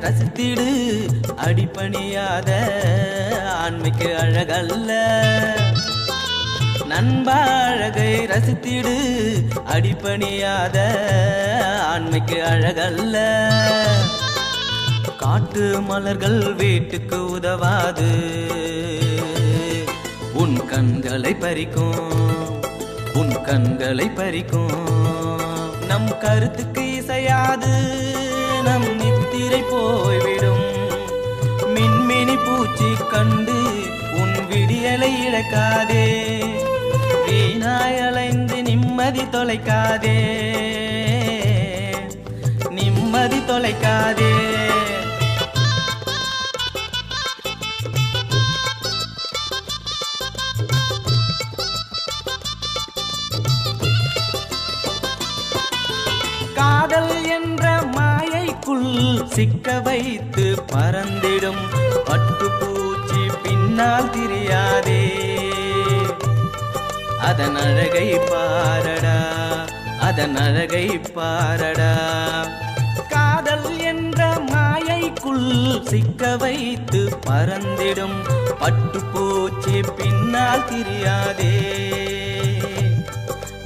ரசித்திடு. அடிப்பணியாத ஆண்மைக்கு அழகல்ல. நண்பாழகை ரசித்திடு. அடிப்பணியாத ஆண்மைக்கு அழகல்ல. காட்டு மலர்கள் வீட்டுக்கு உதவாது. உன் கண்களை பறிக்கும். உன் கண்களை பறிக்கும். நம் கருத்துக்கு இசையாது. நம் நித்திரை போய்விடும். மின்மினி பூச்சி கண்டு உன் விடியலை இழக்காதே. வீணாய் அலைந்து நிம்மதி தொலைக்காதே. நிம்மதி தொலைக்காதே. சிக்க வைத்து பறந்திடும் பட்டுப்பூச்சி பின்னால் தெரியாதே. அதன் அழகை பாரடா அதன் அழகை பாரடா. காதல் என்ற மாயைக்குள் சிக்க வைத்து பறந்திடும் பட்டுப்பூச்சி பின்னால் தெரியாதே.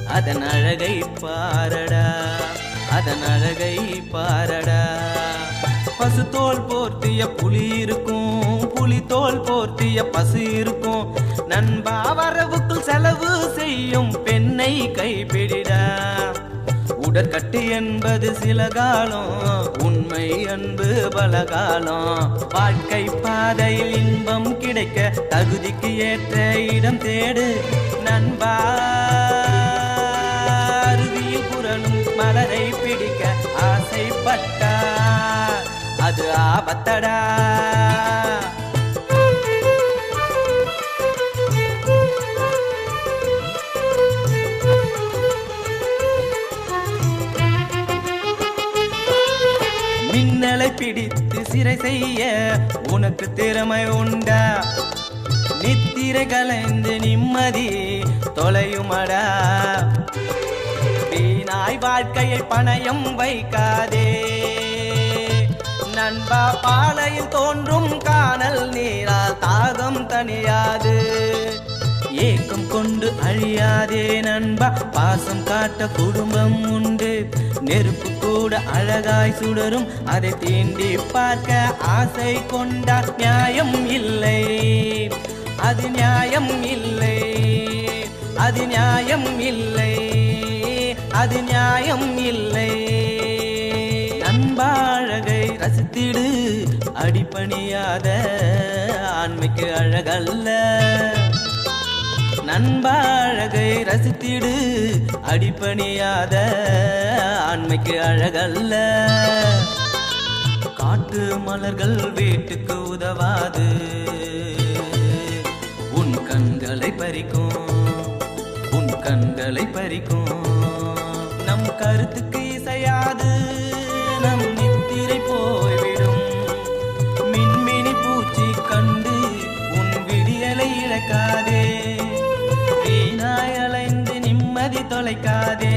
அதன் அழகை பாரடா அதன் அழகை பாரடா. பசு தோல் போர்த்திய புலி இருக்கும். புலி தோல் போர்த்திய பசு இருக்கும். நண்பா வரவுக்குள் செலவு செய்யும் பெண்ணை கைப்பிடிட. உடற்கட்டு என்பது சில காலம் உண்மை அன்பு பல காலம். வாழ்க்கை பாதையில் இன்பம் கிடைக்க தகுதிக்கு ஏற்ற இடம் தேடு. நண்பா அருவியில் புரளும் மலரை பிடிக்க ஆசைப்பட்டார் அது ஆபத்தடா. மின்னலை பிடித்து சிறை செய்ய உனக்கு திறமை உண்டா? நித்திரை கலைந்து நிம்மதி தொலையுமடா? வீணாய் வாழ்க்கையை பணயம் வைக்காதே. நண்பா பாலையில் தோன்றும் காணல் நீரால் தாகம் தனியாது ஏக்கம் கொண்டு அழியாதே நண்பா பாசம் காட்ட குடும்பம் உண்டு. நெருப்பு கூட அழகாய் சுடரும் அதை தீண்டி பார்க்க ஆசை கொண்டால் நியாயம் இல்லை. அது நியாயம் இல்லை. அது நியாயம் இல்லை. அது நியாயம் இல்லை. நண்பா அடித்திடு. அடிப்பணியாத ஆண்மைக்கு அழகல்ல. நண்பா அழகை ரசித்திடு. அடிப்பணியாத ஆண்மைக்கு அழகல்ல. காட்டு மலர்கள் வீட்டுக்கு உதவாது. உன் கண்களை பறிக்கும். உன் கண்களை பறிக்கும். நம் கருத்துக்கு இழக்காதே வீணாய் அலைந்து நிம்மதி தொலைக்காதே